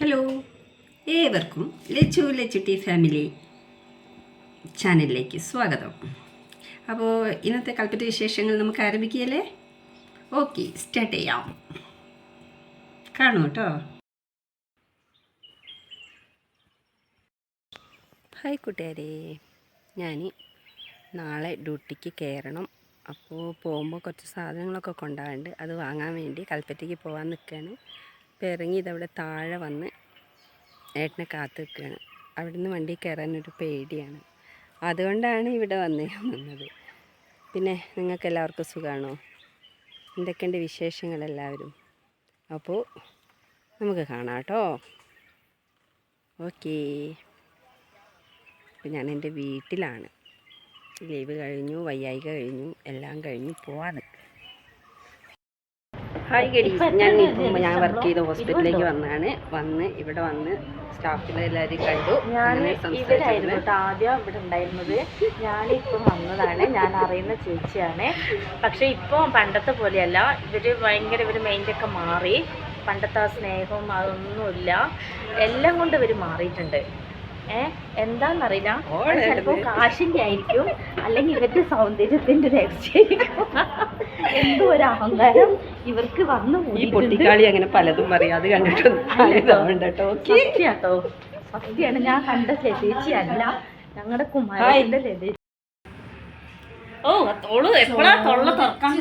Hello. ഏവർക്കും Lachu Lachutty family ചാനലിലേക്ക് സ്വാഗതം. അപ്പോൾ ഇന്നത്തെ കൽപ്പറ്റ വിശേഷങ്ങൾ നമുക്ക് ആരംഭിക്കുകയല്ലേ? ഓക്കെ സ്റ്റാർട്ട് ചെയ്യാം. കാണൂ കേട്ടോ. ഹായ് കൂട്ടുകാരെ. ഞാൻ നാളെ ഡ്യൂട്ടിക്ക് കയറണം. അപ്പോൾ പോകുമ്പോൾ കുറച്ച് സാധനങ്ങളൊക്കെ കൊണ്ടുപോകാണ്ട് അത് വാങ്ങാൻ വേണ്ടി കൽപ്പറ്റയ്ക്ക് പോകാൻ നിൽക്കുകയാണ്. അപ്പോൾ ഇറങ്ങി ഇതവിടെ താഴെ വന്ന് ഏട്ടനെ കാത്തു നിൽക്കുകയാണ്. അവിടുന്ന് വണ്ടി കയറാനൊരു പേടിയാണ്. അതുകൊണ്ടാണ് ഇവിടെ വന്ന് നിന്നത് പിന്നെ നിങ്ങൾക്ക് എല്ലാവർക്കും സുഖമാണോ? എന്തൊക്കെയുണ്ട് വിശേഷങ്ങൾ എല്ലാവരും? അപ്പോൾ നമുക്ക് കാണാം കേട്ടോ. ഓക്കേ. അപ്പം ഞാൻ എന്റെ വീട്ടിലാണ്. ലീവ് കഴിഞ്ഞു വയ്യായിക കഴിഞ്ഞു എല്ലാം കഴിഞ്ഞു നിൽക്കുക ഹായ് ഗഡീസ് ഞാൻ നിൽക്കുമ്പോൾ ഞാൻ വർക്ക് ചെയ്ത ഹോസ്പിറ്റലിലേക്ക് വന്നാണ്. വന്ന് ഇവിടെ വന്ന് സ്റ്റാഫിനെ എല്ലാവരും കണ്ടു. ഞാൻ ഇവരായിരുന്നു ആദ്യം ഇവിടെ ഉണ്ടായിരുന്നത്. ഞാനിപ്പം വന്നതാണ്. ഞാൻ അറിയുന്ന ചേച്ചിയാണ്. പക്ഷെ ഇപ്പോൾ പണ്ടത്തെ പോലെയല്ല. ഇവർ ഭയങ്കര ഇവർ മൈൻഡൊക്കെ മാറി. പണ്ടത്തെ ആ സ്നേഹവും അതൊന്നുമില്ല. എല്ലാം കൊണ്ട് ഇവർ മാറിയിട്ടുണ്ട്. ഏ എന്താന്നറിയില്ല. അത് ചിലപ്പോൾ കാശിന്റെ ആയിരിക്കും. അല്ലെങ്കിൽ ഇവരുടെ സൗന്ദര്യത്തിന്റെ എന്തോ ഒരു അഹങ്കാരം ഇവർക്ക് വന്നു ഈ. പൊട്ടിക്കാളി അങ്ങനെ പലതും പറയും കണ്ടിട്ടുണ്ട്. കേട്ടോ. ഓക്കെ. സത്യാട്ടോ. സത്യാണ് ഞാൻ കണ്ട ലതേച്ചി അല്ല ഞങ്ങളുടെ കുമാരന്റെ ലതേച്ചി ഓ തോൾ. എപ്പോഴാ തൊള്ള തുറക്കാൻ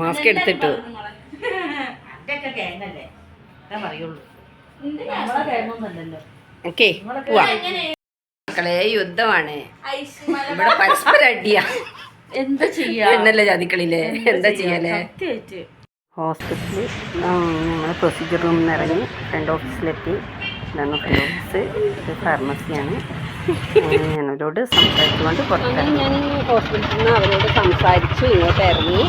മാസ്ക് എടുത്തിട്ടു. പറയുള്ളൂ. ഓക്കെ മക്കളെ യുദ്ധമാണ്. ഇവിടെ പരസ്പരം അടിയാ. എന്താ ചെയ്യാ? എന്നല്ലേ ജാതിക്കളില്ലേ എന്താ ചെയ്യാലേ? ഹോസ്പിറ്റലിൽ ഞങ്ങൾ പ്രൊസീജിയർ റൂമിൽ നിന്ന് ഇറങ്ങി ഫ്രണ്ട് ഓഫീസിലെത്തി ഇതാണ് ഫ്രണ്ട് ഓഫീസ് ഇത് ഫാർമസിയാണ് ഞാനവരോട് സംസാരിച്ചുകൊണ്ട് പുറത്തിറങ്ങി. ഞാൻ ഹോസ്പിറ്റലിൽ നിന്ന് അവരോട് സംസാരിച്ചു ഇങ്ങോട്ട് ഇറങ്ങി.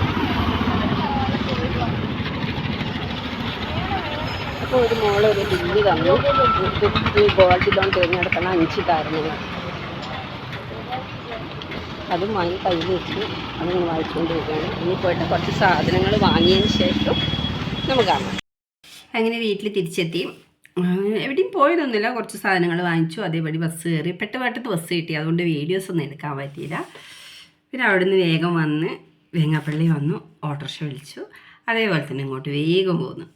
അപ്പോൾ ഒരു മോൾ ഒരു ബില്ല് തന്നു. ഈ ഗോൾഡ് ലോൺ തിരഞ്ഞെടുക്കണം അഞ്ച് കാരണങ്ങൾ അതും വാങ്ങി കയ്യിൽ വെച്ച് അതിങ്ങനെ വായിച്ചുകൊണ്ട് വരികയാണ് ഇനി പോയിട്ട് കുറച്ച് സാധനങ്ങൾ വാങ്ങിയതിന് ശേഷം നമുക്ക് കാണാം. അങ്ങനെ വീട്ടിൽ തിരിച്ചെത്തി. എവിടെയും പോയതൊന്നുമില്ല. കുറച്ച് സാധനങ്ങൾ വാങ്ങിച്ചു. അതേപടി ബസ് കയറി. പെട്ട പെട്ടത്ത് ബസ് കിട്ടി. അതുകൊണ്ട് വീഡിയോസ് ഒന്നും എടുക്കാൻ പറ്റിയില്ല. പിന്നെ അവിടുന്ന് വേഗം വന്ന് വേങ്ങാപ്പള്ളി വന്നു. ഓട്ടോറിക്ഷ വിളിച്ചു. അതേപോലെ തന്നെ ഇങ്ങോട്ട് വേഗം പോന്നു.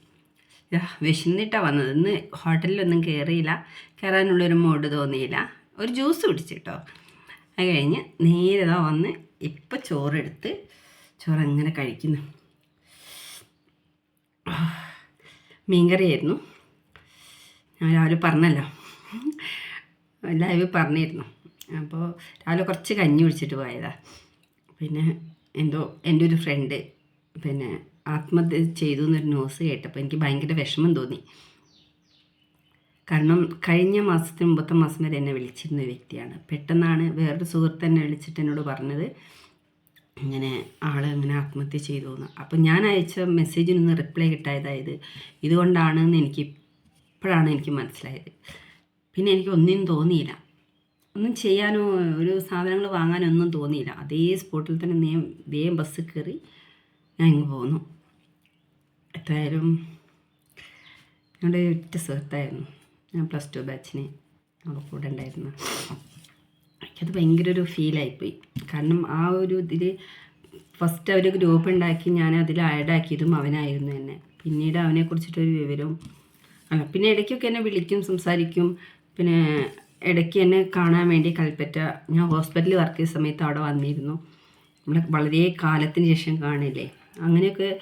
വിശന്നിട്ടാണ് വന്നത്. ഇന്ന് ഹോട്ടലിലൊന്നും കയറിയില്ല കയറാനുള്ളൊരു മൂഡ് തോന്നിയില്ല. ഒരു ജ്യൂസ് കുടിച്ചിട്ടോ. അത് കഴിഞ്ഞ് നേരെ ഇതാ വന്ന് ഇപ്പം ചോറെടുത്ത് ചോറ് അങ്ങനെ കഴിക്കുന്നു. മീൻകറിയായിരുന്നു. ഞാൻ രാവിലെ പറഞ്ഞല്ലോ. ലൈവ് പറഞ്ഞിരുന്നു. അപ്പോൾ രാവിലെ കുറച്ച് കഞ്ഞി കുടിച്ചിട്ട് പോയതാണ് പിന്നെ എന്തോ എന്റെ ഒരു ഫ്രണ്ട് പിന്നെ ആത്മഹത്യ ചെയ്തു എന്നൊരു ന്യൂസ് കേട്ടപ്പോൾ എനിക്ക് ഭയങ്കര വിഷമം തോന്നി. കാരണം കഴിഞ്ഞ മാസത്തിന് മുമ്പത്തെ മാസം വരെ എന്നെ വിളിച്ചിരുന്ന വ്യക്തിയാണ്. പെട്ടെന്നാണ് വേറൊരു സുഹൃത്ത് എന്നെ വിളിച്ചിട്ട് എന്നോട് പറഞ്ഞത് ഇങ്ങനെ ആൾ ഇങ്ങനെ ആത്മഹത്യ ചെയ്തു എന്ന് അപ്പോൾ ഞാൻ അയച്ച മെസ്സേജിനൊന്ന് റിപ്ലൈ കിട്ടായതായത് ഇതുകൊണ്ടാണെന്ന് എനിക്ക് ഇപ്പോഴാണ് എനിക്ക് മനസ്സിലായത്. പിന്നെ എനിക്ക് ഒന്നിനും തോന്നിയില്ല. ഒന്നും ചെയ്യാനോ ഒരു സാധനങ്ങൾ വാങ്ങാനോ ഒന്നും തോന്നിയില്ല. അതേ സ്പോട്ടിൽ തന്നെ നേം വേഗം ബസ് കയറി ഞാൻ ഇങ്ങ് പോന്നു. എത്രയായാലും ഞങ്ങളുടെ ഒറ്റ സുഹൃത്തായിരുന്നു. ഞാൻ പ്ലസ് ടു ബാച്ചിന് ഞങ്ങളുടെ കൂടെ ഉണ്ടായിരുന്നു എനിക്കത് ഭയങ്കര ഒരു ഫീലായിപ്പോയി കാരണം ആ ഒരു ഇതിൽ ഫസ്റ്റ് അവർ ഗ്രൂപ്പ് ഉണ്ടാക്കി ഞാൻ അതിൽ ആഡാക്കിയതും അവനായിരുന്നു എന്നെ. പിന്നീട് അവനെ കുറിച്ചിട്ടൊരു വിവരവും അല്ല പിന്നെ ഇടയ്ക്കൊക്കെ എന്നെ വിളിക്കും സംസാരിക്കും. പിന്നെ ഇടയ്ക്ക് എന്നെ കാണാൻ വേണ്ടി കൽപ്പറ്റ ഞാൻ ഹോസ്പിറ്റലിൽ വർക്ക് ചെയ്ത സമയത്ത് അവിടെ വന്നിരുന്നു. നമ്മൾ വളരെ കാലത്തിന് ശേഷം കാണില്ലേ? അങ്ങനെയൊക്കെ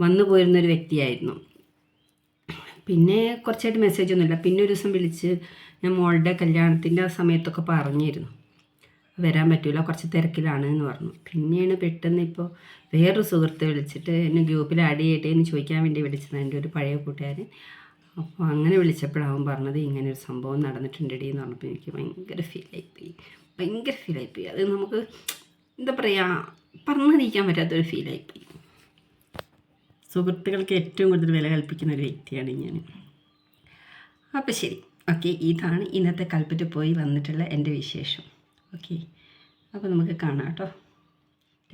വന്നു പോയിരുന്നൊരു വ്യക്തിയായിരുന്നു. പിന്നെ കുറച്ചായിട്ട് മെസ്സേജ് ഒന്നുമില്ല. പിന്നെ ഒരു ദിവസം വിളിച്ച് ഞാൻ മോളുടെ കല്യാണത്തിന്റെ ആ സമയത്തൊക്കെ പറഞ്ഞിരുന്നു. വരാൻ പറ്റില്ല കുറച്ച് തിരക്കിലാണ് എന്ന് പറഞ്ഞു. പിന്നെയാണ് പെട്ടെന്ന് ഇപ്പോൾ വേറൊരു സുഹൃത്ത് വിളിച്ചിട്ട് എന്നെ ഗ്രൂപ്പിൽ ആഡ് ചെയ്യട്ടെ എന്ന് ചോദിക്കാൻ വേണ്ടി വിളിച്ചത് എന്റെ ഒരു പഴയ കൂട്ടുകാരൻ. അപ്പോൾ അങ്ങനെ വിളിച്ചപ്പോഴാവും പറഞ്ഞത് ഇങ്ങനെ ഒരു സംഭവം നടന്നിട്ടുണ്ടെടി എന്ന് പറഞ്ഞപ്പോൾ എനിക്ക് ഭയങ്കര ഫീലായിപ്പോയി ഭയങ്കര ഫീലായിപ്പോയി അത് നമുക്ക് എന്താ പറയുക പറഞ്ഞറിയിക്കാൻ പറ്റാത്തൊരു ഫീലായിപ്പോയി സുഹൃത്തുക്കൾക്ക് ഏറ്റവും കൂടുതൽ വില കൽപ്പിക്കുന്ന ഒരു വ്യക്തിയാണ് ഞാൻ. അപ്പോൾ ശരി. ഓക്കെ ഇതാണ് ഇന്നത്തെ കൽപ്പറ്റ പോയി വന്നിട്ടുള്ള എന്റെ വിശേഷം. ഓക്കെ അപ്പോൾ നമുക്ക് കാണാം കേട്ടോ.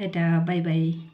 Tata bye bye.